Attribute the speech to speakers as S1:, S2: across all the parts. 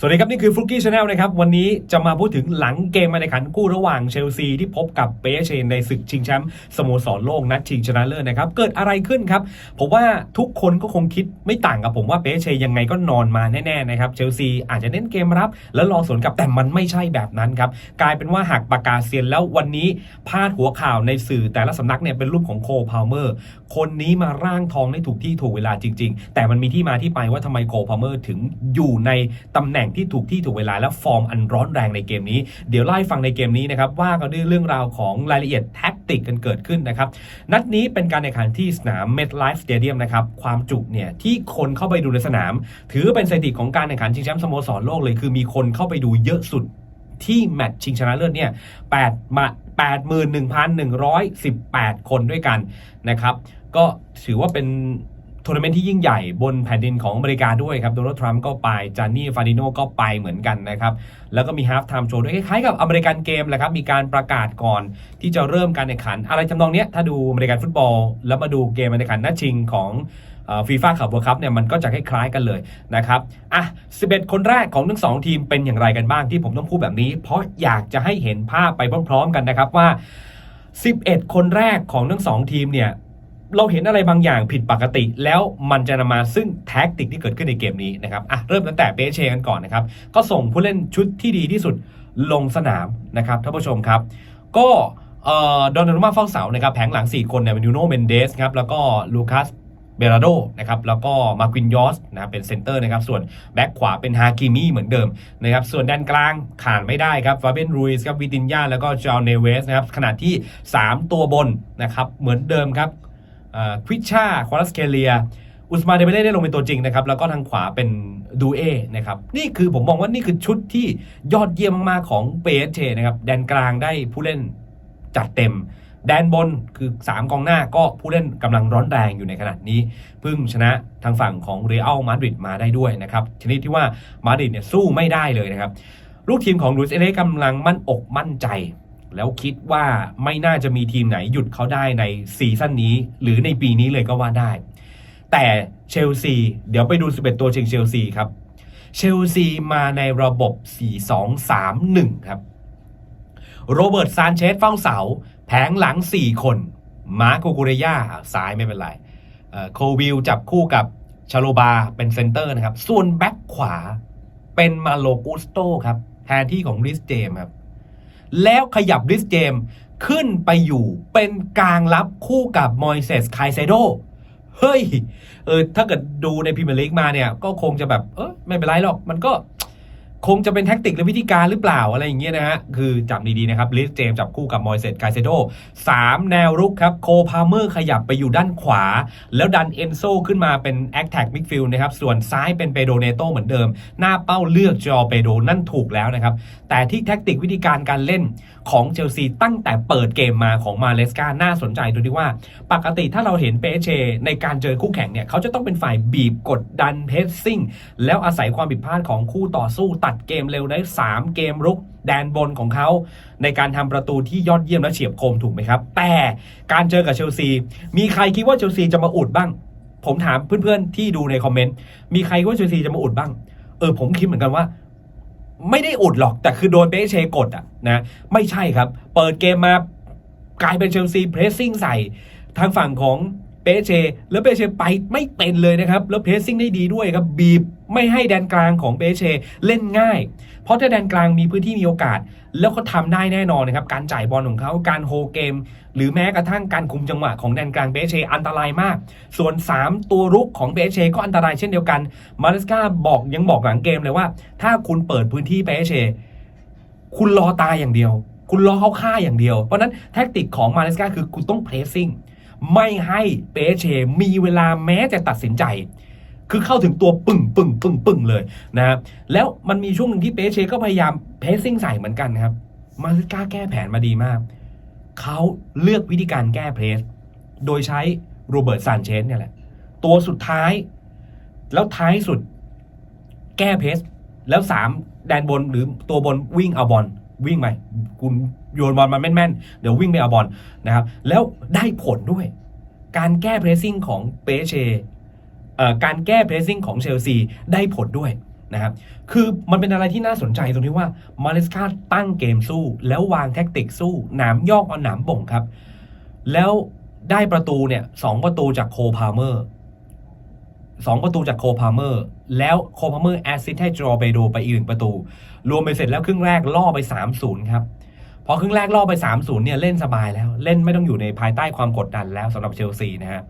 S1: สวัสดีครับ นี่คือฟลุกกี้ชาแนลนะครับ วันนี้จะมาพูดถึงหลังเกมมาในขันคู่ระหว่างเชลซีที่พบกับเปเชนในศึกชิงแชมป์สโมสรโลกนัดชิงชนะเลิศนะครับ เกิดอะไรขึ้นครับ ผมว่าทุกคนก็คงคิดไม่ต่างกับผมว่าเปเชยังไงก็นอนมาแน่ๆนะครับเชลซีอาจจะเน้นเกมรับ แล้วรอสวนกลับแต่มันไม่ใช่แบบนั้นครับ กลายเป็นว่าหักปากกาเซียนแล้ววันนี้พาดหัวข่าวในสื่อแต่ละสำนักเนี่ยเป็นรูปของโคพาวเมอร์คนนี้มาร่างทองได้ถูกที่ถูกเวลาจริง ๆ แต่มันมีที่มาที่ไปว่าทำไมโคพาวเมอร์ถึงอยู่ในตำแหน่งที่ถูกที่ถูกเวลาและฟอร์มอันร้อนแรงในเกมนี้ เดี๋ยวไล่ฟังในเกมนี้นะครับว่ากันด้วยเรื่องราวของรายละเอียดแท็กติกกันเกิดขึ้นนะครับนัดนี้เป็นการแข่งขันที่สนาม MetLife Stadium นะครับความจุเนี่ยที่คนเข้าไปดูในสนาม ถือเป็นสถิติของการแข่งขันชิงแชมป์สโมสรโลกเลยคือมีคนเข้าไปดูเยอะสุดที่แมตช์ชิงชนะเลิศเนี่ย8มา81,118 คนด้วยกันนะครับ ก็ถือว่าเป็น ทัวร์นาเมนต์ที่ยิ่งใหญ่บนแผ่นดินของอเมริกาด้วยครับโดนัลด์ทรัมป์ก็ไปจานนี่ฟาดิโนก็ไปเหมือนกันนะครับ แล้วก็มีฮา l ์ t ไทม์โชว์ด้วยคล้ายๆกับอเมริกันเกมแหละครับ มีการประกาศก่อนที่จะเริ่มการแข่งขัน อะไรทำนองเนี้ยถ้าดูอเมริกันฟุตบอล แล้วมาดูเกมการแข่งขันนัดชิงของฟีฟ่าขับเวิร์คัพเนี่ยมันก็จะคล้ายๆกันเลยนะครับอะ 11 คนแรกของทั้งสองทีมเป็นอย่างไรกันบ้างที่ผมต้องพูดแบบนี้ เพราะอยากจะให้เห็นภาพไปพร้อม ๆ กันนะครับว่า 11 คนแรกของทั้งสองทีมเนี่ย เราเห็นอะไรบางอย่างผิดปกติ แล้วมันจะนำมาซึ่งแท็กติกที่เกิดขึ้นในเกมนี้นะครับอะเริ่มตั้งแต่เปเชกันก่อนนะครับ ก็ส่งผู้เล่นชุดที่ดีที่สุดลงสนามนะครับท่านผู้ชมครับ ก็ดอนนารุมาเฝ้าเสานะครับแผงหลัง 4 คนเนี่ยเป็นยูโนเมนเดสครับแล้วก็ลูคัสเบราโดนะครับแล้วก็มาควินยอสนะครับเป็นเซนเตอร์นะครับส่วนแบ็คขวาเป็นฮากิมี่เหมือนเดิมนะครับส่วนด้านกลางขาดไม่ได้ครับฟาเบนรูสครับวิตินยาแล้วก็จอห์นเนเวสนะครับขณะที่ 3 ตัวบนนะครับเหมือนเดิมครับ ควิชชาควอลัสเคเลีย อุสมาเดเบเล่ได้ลงเป็นตัวจริงนะครับ แล้วก็ทางขวาเป็นดูเอนะครับ นี่คือผมมองว่านี่คือชุดที่ยอดเยี่ยมมากๆของเปเชนะครับ แดนกลางได้ผู้เล่นจัดเต็ม แดนบนคือ 3 กองหน้าก็ผู้เล่นกำลังร้อนแรงอยู่ในขณะนี้เพิ่งชนะทางฝั่งของเรอัลมาดริดมาได้ด้วยนะครับ ชนิดที่ว่ามาดริดเนี่ยสู้ไม่ได้เลยนะครับ ลูกทีมของลุยส์เอเล่กำลังมั่นอกมั่นใจ แล้วคิดว่าไม่น่าจะมีทีมไหนหยุดเขาได้ในซีซั่นนี้ หรือในปีนี้เลยก็ว่าได้ แต่เชลซีเดี๋ยวไปดู 11 ตัวจริงเชลซีครับ เชลซีมาในระบบ 4-2-3-1 ครับ โรเบิร์ตซานเชสเฝ้าเสา แผงหลัง 4 คน มาร์โกกูเรยาซ้ายไม่เป็นไรโควิลจับคู่กับชาโลบาเป็นเซนเตอร์นะครับ ส่วนแบ็คขวาเป็นมาโลกุสโตครับแทนที่ของริสเจมครับ แล้วขยับริสเจมขึ้นไปอยู่เป็นกลางรับคู่กับมอยเซสไคเซโดเฮ้ยเออถ้าเกิดดูในพรีเมียร์ลีกมาเนี่ย ก็คงจะแบบเออไม่เป็นไรหรอก มันก็ คงจะเป็นแท็กติกหรือวิธีการหรือเปล่าอะไรอย่างเงี้ยนะฮะ คือจับดีๆนะครับลิสเจมจับคู่กับมอยเซตไกเซโดสามแนวรุกครับ โคพาเมอร์ขยับไปอยู่ด้านขวา แล้วดันเอนโซขึ้นมาเป็นแอคแท็กมิดฟิลด์นะครับ ส่วนซ้ายเป็นเปโดเนโตเหมือนเดิม หน้าเป้าเลือกจอเปโดนั่นถูกแล้วนะครับ แต่ที่แท็กติกวิธีการการเล่นของเชลซีตั้งแต่เปิดเกมมาของมาเลสกาน่าสนใจดูที่ว่า ปกติถ้าเราเห็นเปเชในการเจอคู่แข่งเนี่ยเขาจะต้องเป็นฝ่ายบีบกดดันเพสซิ่งแล้วอาศัยความผิดพลาดของคู่ต่อสู้ตดเกมเร็วได้ 3 เกมรุกแดนบนของเขา ในการทำประตูที่ยอดเยี่ยมและเฉียบคมถูกไหมครับ แต่การเจอกับเชลซี มีใครคิดว่าเชลซีจะมาอุดบ้าง ผมถามเพื่อนๆที่ดูในคอมเมนต์มีใครคิดว่าเชลซีจะมาอุดบ้าง เออผมคิดเหมือนกันว่าไม่ได้อุดหรอกแต่คือโดนเปเชกดอะนะไม่ใช่ครับ เปิดเกมมากลายเป็นเชลซีเพรสซิ่งใส่ทางฝั่งของเปเชแล้วเปเชไปไม่เป็นเลยนะครับ แล้วเพรสซิ่งได้ดีด้วยครับบีบ ไม่ให้แดนกลางของเปเชเล่นง่าย เพราะถ้าแดนกลางมีพื้นที่มีโอกาส แล้วเขาทำได้แน่นอนนะครับ การจ่ายบอลของเขาการโฮเกม หรือแม้กระทั่งการคุมจังหวะของแดนกลางเปเชอันตรายมาก ส่วน 3 ตัวรุกของเปเชก็อันตรายเช่นเดียวกันมาเลสกาบอกยังบอกหลังเกมเลยว่า ถ้าคุณเปิดพื้นที่เปเชคุณรอตายอย่างเดียว คุณรอเขาฆ่าอย่างเดียว เพราะฉะนั้นแท็กติกของมาเลสกาคือคุณต้องเพรสซิ่งไม่ให้เปเชมีเวลาแม้จะตัดสินใจ คือเข้าถึงตัวปึ่งปึ่งปึ่งปึ่งเลยนะครับแล้วมันมีช่วงหนึ่งที่เปเชก็พยายามเพสซิ่งใส่เหมือนกันนะครับ มาเลสกาแก้แผนมาดีมาก เขาเลือกวิธีการแก้เพสโดยใช้โรเบิร์ตซานเชสเนี่ยแหละ ตัวสุดท้าย แล้วท้ายสุดแก้เพสแล้วสามแดนบนหรือตัวบนวิ่งเอาบอลวิ่งไปคุณโยนบอลมาแม่นๆ เดี๋ยววิ่งไปเอาบอลนะครับ แล้วได้ผลด้วย การแก้เพรสซิ่งของเปเช การแก้เพรสซิ่งของเชลซีได้ผลด้วยนะครับ คือมันเป็นอะไรที่น่าสนใจตรงที่ว่ามาเลสกาตั้งเกมสู้ แล้ววางแท็กติกสู้ หนามยอกเอาหนามบ่งครับ แล้วได้ประตูเนี่ยสองประตูจากโคพาเมอร์สองประตูจากโคพาเมอร์ แล้วโคพาเมอร์แอสซิสต์ให้จอเบโดไปอีกหนึ่งประตู รวมไปเสร็จแล้วครึ่งแรกล่อไป3-0ครับพอครึ่งแรกล่อไป3-0เนี่ยเล่นสบายแล้ว เล่นไม่ต้องอยู่ในภายใต้ความกดดันแล้วสำหรับเชลซีนะฮะ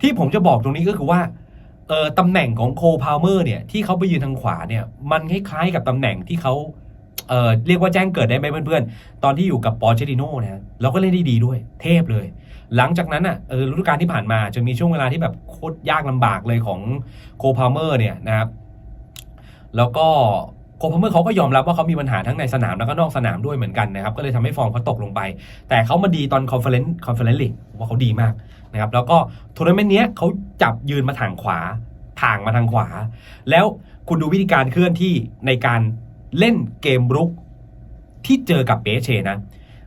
S1: ที่ผมจะบอกตรงนี้ก็คือว่า เออตำแหน่งของโคพาวเมอร์เนี่ยที่เขาไปยืนทางขวาเนี่ยมันคล้ายๆกับตำแหน่งที่เขาเออเรียกว่าแจ้งเกิดได้ไหมเพื่อนๆ ตอนที่อยู่กับปอร์เชติโน่นะเราก็เล่นได้ดีด้วย เทพเลย หลังจากนั้นอะเออฤดูกาลที่ผ่านมาจะมีช่วงเวลาที่แบบโคตรยากลำบากเลยของโคพาวเมอร์เนี่ยนะครับ แล้วก็ โคพาเมอร์เขาก็ยอมรับว่าเขามีปัญหาทั้งในสนามแล้วก็นอกสนามด้วยเหมือนกันนะครับก็เลยทำให้ฟอร์มเขาตกลงไป แต่เขามาดีตอนคอนเฟอเรนซ์คอนเฟอเรนซ์ลีกว่าเขาดีมากนะครับแล้วก็ทัวร์นาเมนต์เนี้ยเขาจับยืนมาทางขวาทางมาทางขวา แล้วคุณดูวิธีการเคลื่อนที่ในการเล่นเกมรุกที่เจอกับเปเชนะ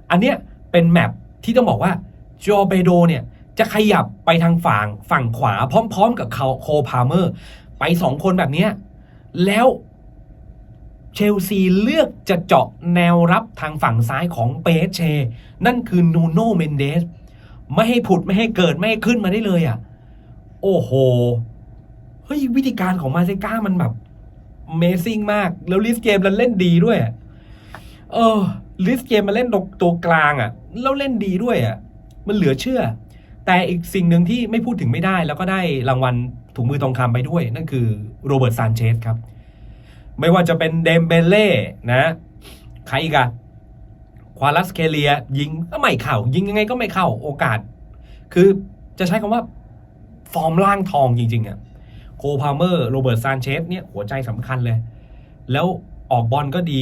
S1: อันเนี้ยเป็นแมปที่ต้องบอกว่าจอเบโดเนี่ยจะขยับไปทางฝั่งฝั่งขวาพร้อม ๆ กับเขาโคพาเมอร์ ไปสองคนแบบเนี้ยแล้ว เชลซีเลือกจะเจาะแนวรับทางฝั่งซ้ายของเปเช นั่นคือนูโนเมนเดส ไม่ให้ผุดไม่ให้เกิดไม่ให้ขึ้นมาได้เลยอะ โอ้โห เฮ้ย วิธีการของมาเซก้ามันแบบเมซิ่งมาก แล้วลิสเกมมันเล่นดีด้วย เออลิสเกมมันเล่นตตัวกลางอะ แล้วเล่นดีด้วยอะ มันเหลือเชื่อ แต่อีกสิ่งหนึ่งที่ไม่พูดถึงไม่ได้ แล้วก็ได้รางวัลถุงมือทองคำไปด้วย นั่นคือโรเบิร์ตซานเชสครับ ไม่ว่าจะเป็นเดมเบเล่นะใครอีกอะควาลัสเคเลีย ยิงก็ไม่เข้า ยิงยังไงก็ไม่เข้าโอกาส คือจะใช้คำว่า ฟอร์มล่างทองจริงๆอะโคพาเมอร์โรเบิร์ตซานเชสเนี่ยหัวใจสำคัญเลย แล้วออกบอลก็ดี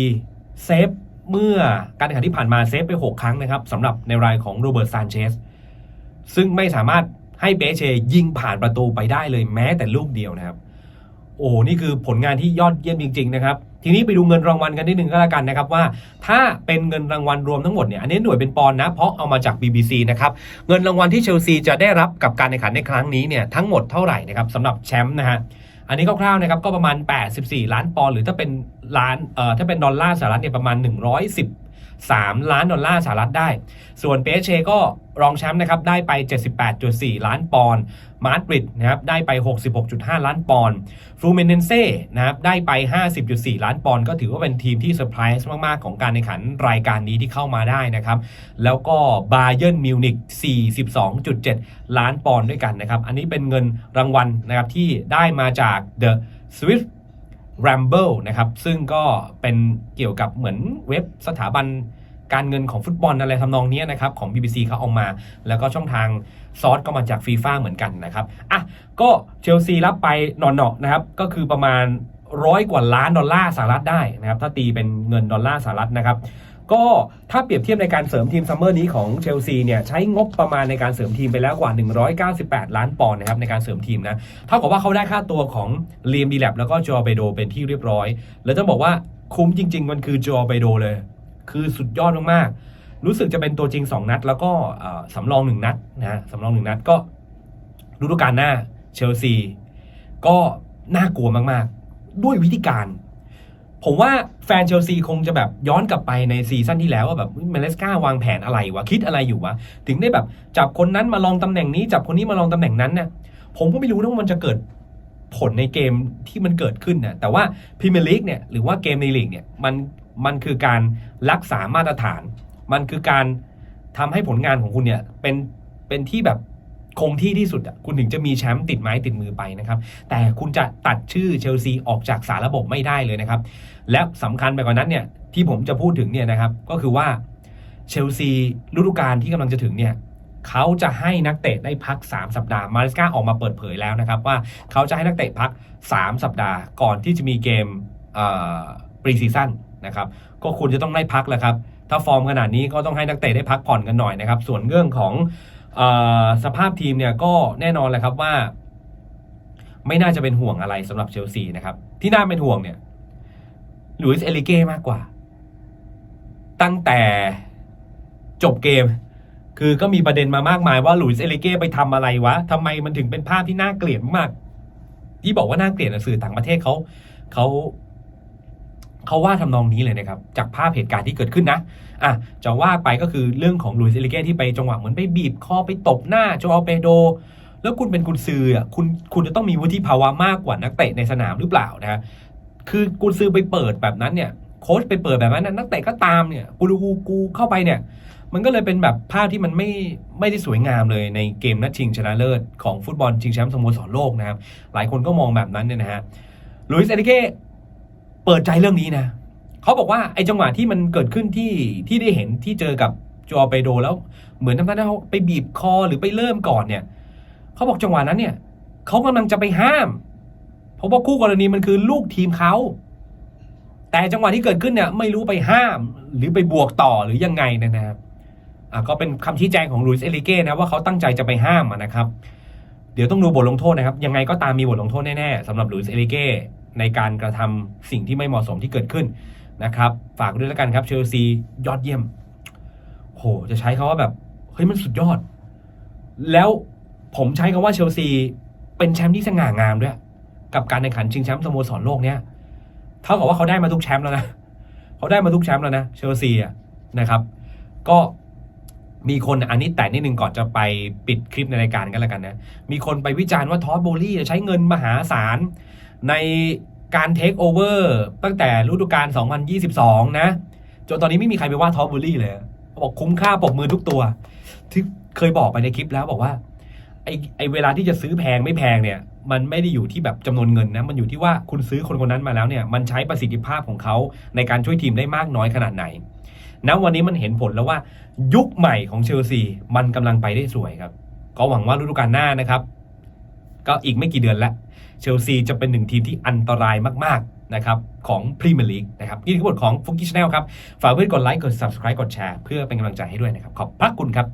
S1: เซฟเมื่อการแข่งขันที่ผ่านมาเซฟไป 6 ครั้งนะครับสำหรับในรายของโรเบิร์ตซานเชสซึ่งไม่สามารถให้เปเชยิงผ่านประตูไปได้เลยแม้แต่ลูกเดียวนะครับ โอ้นี่คือผลงานที่ยอดเยี่ยมจริง ๆ นะครับ ทีนี้ไปดูเงินรางวัลกันนิดนึงก็แล้วกันนะครับว่า ถ้าเป็นเงินรางวัลรวมทั้งหมดเนี่ยอันนี้หน่วยเป็นปอนด์นะ เพราะเอามาจาก BBC นะครับเงินรางวัลที่เชลซีจะได้รับกับการแข่งขันในครั้งนี้เนี่ยทั้งหมดเท่าไหร่นะครับสำหรับแชมป์นะฮะอันนี้คร่าวๆนะครับก็ประมาณ 84 ล้านปอนด์หรือถ้าเป็นล้านเอ่อถ้าเป็นดอลลาร์สหรัฐเนี่ยประมาณ 110 3 ล้านดอลลาร์สหรัฐได้ ส่วนเปเชก็รองแชมป์นะครับได้ไป 78.4 ล้านปอนด์ มาดริดนะครับได้ไป 66.5 ล้านปอนด์ฟลูเมเนเซ่นะครับได้ไป 50.4 ล้านปอนด์ก็ถือว่าเป็นทีมที่เซอร์ไพรส์มาก ๆ ของการแข่งขันรายการนี้ที่เข้ามาได้นะครับ แล้วก็บาเยิร์นมิวนิก42.7 ล้านปอนด์ด้วยกันนะครับ อันนี้เป็นเงินรางวัลนะครับที่ได้มาจาก The Swift Ramble นะครับซึ่งก็เป็นเกี่ยวกับเหมือนเว็บสถาบันการเงินของฟุตบอลอะไรทำนองนี้นะครับของ BBC เขาเอามา แล้วก็ช่องทางซอสก็มาจากฟีฟ่าเหมือนกันนะครับอะก็เชลซีรับไปหนอนๆนะครับก็คือประมาณร้อยกว่าล้านดอลลาร์สหรัฐได้นะครับถ้าตีเป็นเงินดอลลาร์สหรัฐนะครับ ก็ถ้าเปรียบเทียบในการเสริมทีมซัมเมอร์นี้ของเชลซีเนี่ยใช้งบประมาณในการเสริมทีมไปแล้วกว่า 198 ล้านปอนด์นะครับในการเสริมทีมนะเท่ากับว่าเขาได้ค่าตัวของเลียมดีแลบแล้วก็จอเบโดเป็นที่เรียบร้อย แล้วต้องบอกว่าคุ้มจริง ๆ มันคือจอเบโดเลย คือสุดยอดมากๆรู้สึกจะเป็นตัวจริง 2 นัด แล้วก็สำรอง1นัดนะสำรอง1นัดก็ฤดูกาลหน้าเชลซีก็น่ากลัวมากๆ ด้วยวิธีการ ผมว่าแฟนเชลซีคงจะแบบย้อนกลับไปในซีซั่นที่แล้วว่าแบบเมเลสกาวางแผนอะไรวะคิดอะไรอยู่วะถึงได้แบบจับคนนั้นมาลองตำแหน่งนี้ จับคนนี้มาลองตำแหน่งนั้นเนี่ยผมก็ไม่รู้นะว่ามันจะเกิดผลในเกมที่มันเกิดขึ้นนะแต่ว่าพรีเมียร์ลีกเนี่ยหรือว่าเกมในลีกเนี่ยมันมันคือการรักษามาตรฐาน มันคือการทำให้ผลงานของคุณเนี่ยเป็นเป็นที่แบบ คงที่ที่สุดคุณถึงจะมีแชมป์ติดไม้ติดมือไปนะครับ แต่คุณจะตัดชื่อเชลซีออกจากสารระบบไม่ได้เลยนะครับ และสำคัญไปกว่านั้นเนี่ยที่ผมจะพูดถึงเนี่ยนะครับก็คือว่าเชลซีฤดูกาลที่กำลังจะถึงเนี่ยเขาจะให้นักเตะได้พัก 3 สัปดาห์ มาริสกาออกมาเปิดเผยแล้วนะครับ ว่าเขาจะให้นักเตะพัก 3 สัปดาห์ ก่อนที่จะมีเกมปรีซีซั่นนะครับ ก็คุณจะต้องได้พักแหละครับ ถ้าฟอร์มขนาดนี้ก็ต้องให้นักเตะได้พักผ่อนกันหน่อยนะครับ ส่วนเรื่องของ สภาพทีมเนี่ยก็แน่นอนแหละครับว่า ไม่น่าจะเป็นห่วงอะไรสำหรับเชลซีนะครับ ที่น่าเป็นห่วงเนี่ยลุยส์เอลิเก้มากกว่า ตั้งแต่จบเกม คือก็มีประเด็นมามากมายว่าลุยส์เอลิเก้ไปทำอะไรวะทำไมมันถึงเป็นภาพที่น่าเกลียดมาก ที่บอกว่าน่าเกลียดสื่อต่างประเทศเขาเขา เขาว่าทำนองนี้เลยนะครับ จากภาพเหตุการณ์ที่เกิดขึ้นนะอะจะว่าไปก็คือเรื่องของลุยส์เอลิเก้ที่ไปจังหวะเหมือนไปบีบคอไปตบหน้าโจอาเปโด แล้วคุณเป็นกุนซืออะคุณคุณจะต้องมีวุฒิภาวะมากกว่านักเตะในสนามหรือเปล่านะคือกุนซือไปเปิดแบบนั้นเนี่ยโค้ชไปเปิดแบบนั้นนักเตะก็ตามเนี่ยกูรูกูเข้าไปเนี่ย มันก็เลยเป็นแบบภาพที่มันไม่ไม่ได้สวยงามเลยในเกมนัดชิงชนะเลิศของฟุตบอลชิงแชมป์สโมสรโลกนะครับ หลายคนก็มองแบบนั้นเนี่ยนะฮะลุยส์เอลิเก้ เปิดใจเรื่องนี้นะเขาบอกว่าไอ้จังหวะที่มันเกิดขึ้นที่ที่ได้เห็นที่เจอกับจอเปโดแล้ว เหมือนทำท่าเขาไปบีบคอหรือไปเริ่มก่อนเนี่ยเขาบอกจังหวะนั้นเนี่ยเขากำลังจะไปห้าม เพราะว่าคู่กรณีมันคือลูกทีมเขาแต่จังหวะที่เกิดขึ้นเนี่ยไม่รู้ไปห้าม หรือไปบวกต่อหรือยังไงนะครับอะก็เป็นคำชี้แจงของลุยส์เอลิเก้นะว่าเขาตั้งใจจะไปห้ามนะครับ เดี๋ยวต้องดูบทลงโทษนะครับ ยังไงก็ตามมีบทลงโทษแน่ๆสำหรับลุยส์เอลิเก้ ในการกระทำสิ่งที่ไม่เหมาะสมที่เกิดขึ้นนะครับ ฝากด้วยแล้วกันครับเชลซียอดเยี่ยมโหจะใช้คาว่าแบบเฮ้ยมันสุดยอด แล้วผมใช้คาว่าเชลซีเป็นแชมป์ที่สง่างามด้วยกับการแข่งขันชิงแชมป์สโมสรโลกเนี้ยเท่ากับว่าเขาได้มาทุกแชมป์แล้วนะเขาได้มาทุกแชมป์แล้วนะเชลซีนะครับ ก็มีคนอันนี้แต่นิดนึงก่อนจะไปปิดคลิปในรายการกันแล้วกันนะ มีคนไปวิจารณ์ว่าทอสโบลี่ใช้เงินมหาศาล ในการเทคโอเวอร์ตั้งแต่ฤดูกาล 2022 นะ จนตอนนี้ไม่มีใครไปว่าทอสโบลี่เลยเขาบอกคุ้มค่าปรบมือทุกตัว ที่เคยบอกไปในคลิปแล้วบอกว่าไอไอเวลาที่จะซื้อแพงไม่แพงเนี่ย มันไม่ได้อยู่ที่แบบจำนวนเงินนะ มันอยู่ที่ว่าคุณซื้อคนคนนั้นมาแล้วเนี่ย มันใช้ประสิทธิภาพของเขาในการช่วยทีมได้มากน้อยขนาดไหนณวันนี้มันเห็นผลแล้วว่า ยุคใหม่ของเชลซีมันกำลังไปได้สวยครับ ก็หวังว่าฤดูกาลหน้านะครับ ก็อีกไม่กี่เดือนแล้วเชลซีจะเป็นหนึ่งทีมที่อันตรายมากๆนะครับของพรีเมียร์ลีกนะครับนี่คือบทของฟุกกี้ชาแนลครับ ฝากเพื่อนกดไลค์กด subscribe กดแชร์เพื่อเป็นกำลังใจให้ด้วยนะครับ ขอบพระคุณครับ